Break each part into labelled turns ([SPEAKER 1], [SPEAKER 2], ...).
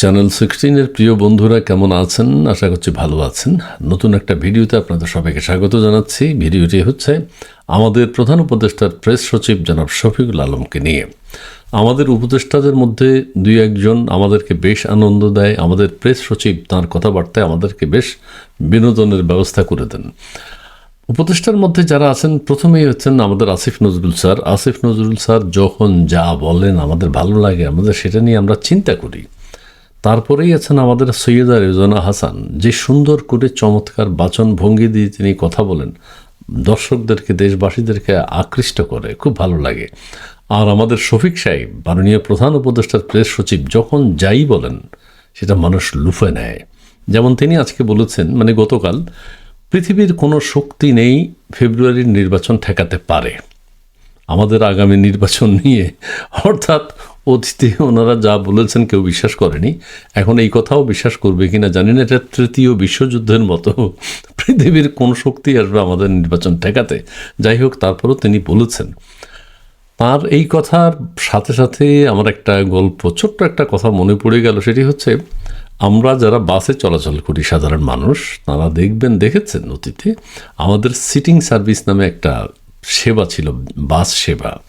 [SPEAKER 1] Channel সিক্সটিনের প্রিয় বন্ধুরা, কেমন আছেন? আশা করছি ভালো আছেন। নতুন একটা ভিডিওতে আপনাদের সবাইকে স্বাগত জানাচ্ছি। ভিডিওটি হচ্ছে আমাদের প্রধান উপদেষ্টার প্রেস সচিব জনাব শফিকুল আলমকে নিয়ে। আমাদের উপদেষ্টাদের মধ্যে দুই একজন আমাদেরকে বেশ আনন্দ দেয়। আমাদের প্রেস সচিব তাঁর কথাবার্তায় আমাদেরকে বেশ বিনোদনের ব্যবস্থা করে দেন। উপদেষ্টার মধ্যে যারা আছেন, প্রথমেই হচ্ছেন আমাদের আসিফ নজরুল স্যার। আসিফ নজরুল স্যার যখন যা বলেন আমাদের ভালো লাগে, আমাদের সেটা নিয়ে আমরা চিন্তা করি। তারপরেই আছেন আমাদের সৈয়দা রেজনা হাসান। যে সুন্দর করে চমৎকার বাচন ভঙ্গি দিয়ে তিনি কথা বলেন, দর্শকদেরকে, দেশবাসীদেরকে আকৃষ্ট করে, খুব ভালো লাগে। আর আমাদের শফিক সাহেব, মাননীয় প্রধান উপদেষ্টার প্রেস সচিব, যখন যাই বলেন, সেটা মানুষ লুফে নেয়। যেমন তিনি আজকে বলেছেন মানে গতকাল, পৃথিবীর কোনো শক্তি নেই ফেব্রুয়ারির নির্বাচন ঠেকাতে পারে। আমাদের আগামী নির্বাচন নিয়ে। অর্থাৎ অতীতে ওনারা যা বলেছেন কেউ বিশ্বাস করেনি। এখন এই কথাও বিশ্বাস করবে কিনা জানি না। এটা তৃতীয় বিশ্বযুদ্ধের মতো পৃথিবীর কোন শক্তি আসবে আমাদের নির্বাচন ঠেকাতে। যাই হোক, তারপরও তিনি বলেছেন। তার এই কথার সাথে সাথে আমার একটা গল্প, ছোট্ট একটা কথা মনে পড়ে গেল। সেটি হচ্ছে, আমরা যারা বাসে চলাচল করি সাধারণ মানুষ, তারা দেখবেন, দেখেছেন অতীতে আমাদের সিটিং সার্ভিস নামে একটা সেবা ছিল, বাস সেবা।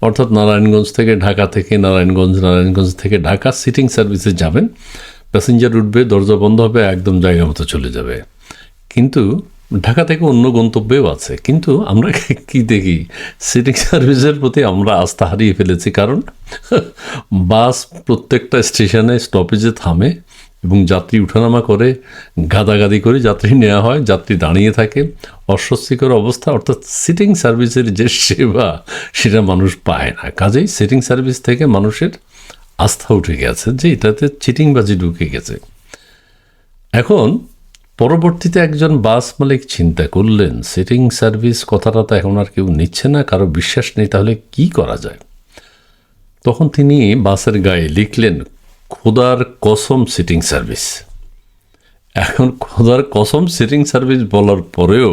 [SPEAKER 1] অর্থাৎ নারায়ণগঞ্জ থেকে ঢাকা থেকে নারায়ণগঞ্জ নারায়ণগঞ্জ থেকে ঢাকা সিটিং সার্ভিসে যাবেন। প্যাসেঞ্জার উঠবে দরজা বন্ধ হবে, একদম জায়গা মতো চলে যাবে। কিন্তু ঢাকা থেকে অন্য গন্তব্যেও আছে। কিন্তু আমরা কি দেখি? সিটিং সার্ভিসের প্রতি আমরা আস্থা হারিয়ে ফেলেছি। কারণ বাস প্রত্যেকটা স্টেশনে স্টপেজে থামে। এবং যাত্রী উঠানামা করে, গাদাগাদি করে যাত্রী নেওয়া হয়, যাত্রী দাঁড়িয়ে থাকে। অস্বস্তিকর অবস্থা, অর্থাৎ সিটিং সার্ভিসের যে সেবা, সেটা মানুষ পায় না। কাজেই সিটিং সার্ভিস থেকে মানুষের আস্থা উঠে গেছে যে এটাতে চিটিংবাজি ঢুকে গেছে। এখন, পরবর্তীতে একজন বাস মালিক চিন্তা করলেন সিটিং সার্ভিস কথাটা তো এখন আর কেউ নিচ্ছে না, কারও বিশ্বাস নেই, তাহলে কি করা যায়? তখন তিনি বাসের গায়ে লিখলেন খোদার কসম সিটিং সার্ভিস এখন খোদার কসম সিটিং সার্ভিস বলার পরেও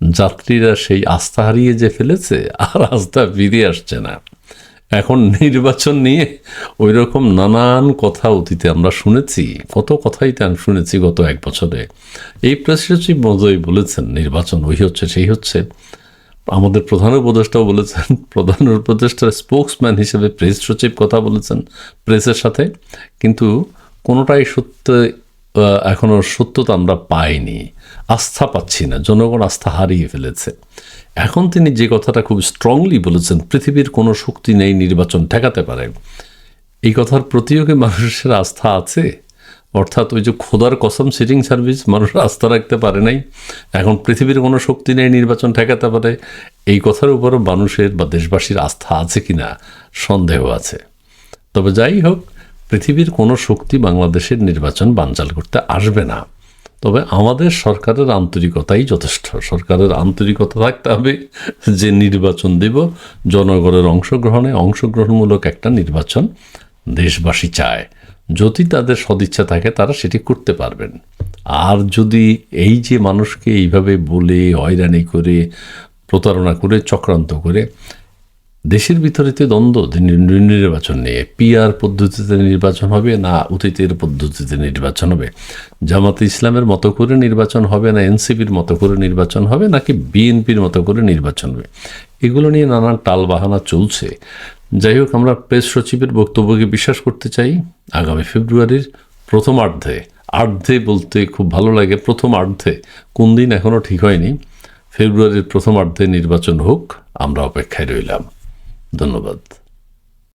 [SPEAKER 1] যাত্রীরা সেই আস্থা হারিয়ে যে ফেলেছে, আর আস্থা ফিরে আসছে না। এখন নির্বাচন নিয়ে ওই রকম নানান কথা অতীতে আমরা শুনেছি, কত কথাই তেন শুনেছি গত এক বছরে। এই প্রেস সচিব মজোই বলেছেন, নির্বাচন ওই হচ্ছে, সেই হচ্ছে। আমাদের প্রধান উপদেষ্টাও বলেছেন, প্রধান উপদেষ্টার স্পোক্সম্যান হিসেবে প্রেস সচিব কথা বলেছেন প্রেসের সাথে, কিন্তু কোনোটাই সত্য এখনও সত্যতা আমরা পাইনি, আস্থা পাচ্ছি না, জনগণ আস্থা হারিয়ে ফেলেছে। এখন তিনি যে কথাটা খুব স্ট্রংলি বলেছেন, পৃথিবীর কোনো শক্তি নেই নির্বাচন ঠেকাতে পারে। এই কথার প্রতিও কি মানুষের আস্থা আছে? অর্থাৎ ওই যে খোদার কসম সিটিং সার্ভিস মানুষ আস্থা রাখতে পারে নাই। এখন পৃথিবীর কোনো শক্তি নেই, নির্বাচন ঠেকাতে পারে। এই কথার উপরও মানুষের বা দেশবাসীর আস্থা আছে কি না সন্দেহ আছে। তবে যাই হোক, পৃথিবীর কোনো শক্তি বাংলাদেশের নির্বাচন বানচাল করতে আসবে না। তবে আমাদের সরকারের আন্তরিকতাই যথেষ্ট। সরকারের আন্তরিকতা থাকতে হবে যে নির্বাচন দেব, জনগণের অংশগ্রহণে অংশগ্রহণমূলক একটা নির্বাচন দেশবাসী চায়। যদি তাদের সদিচ্ছা থাকে, তারা সেটি করতে পারবেন। আর যদি এই যে মানুষকে এইভাবে বলে, হয়রানি করে, প্রতারণা করে, চক্রান্ত করে, দেশের ভিতরেতে দ্বন্দ্ব নির্বাচন নিয়ে। পিআর পদ্ধতিতে নির্বাচন হবে না অতীতের পদ্ধতিতে নির্বাচন হবে? জামাতে ইসলামের মতো করে নির্বাচন হবে না এনসিপির মতো করে নির্বাচন হবে নাকি বিএনপির মতো করে নির্বাচন হবে? এগুলো নিয়ে নানান টাল বাহানা চলছে। যাই হোক আমরা প্রেস সচিবের বক্তব্যকে বিশ্বাস করতে চাই। আগামী ফেব্রুয়ারির প্রথম অর্ধে আর্ধে বলতে খুব ভালো লাগে, প্রথম অর্ধে কোন দিন এখনও ঠিক হয়নি, ফেব্রুয়ারির প্রথম অর্ধে নির্বাচন হোক, আমরা অপেক্ষায় রইলাম। ধন্যবাদ।